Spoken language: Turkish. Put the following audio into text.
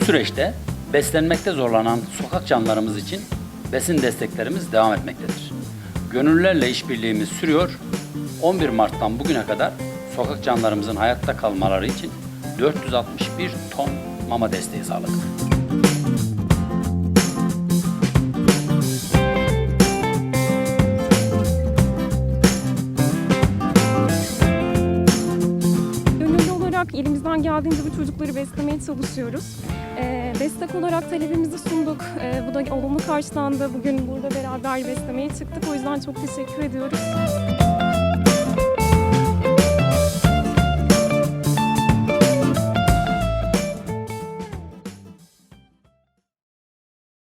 süreçte beslenmekte zorlanan sokak canlılarımız için besin desteklerimiz devam etmektedir. Gönüllülerle işbirliğimiz sürüyor. 11 Mart'tan bugüne kadar sokak canlılarımızın hayatta kalmaları için 461 ton mama desteği sağladık. Olarak elimizden geldiğince bu çocukları beslemeye çalışıyoruz. Ee, destek olarak talebimizi sunduk. Ee, bu da olumlu karşılandı. Bugün burada beraber beslemeye çıktık. O yüzden çok teşekkür ediyoruz.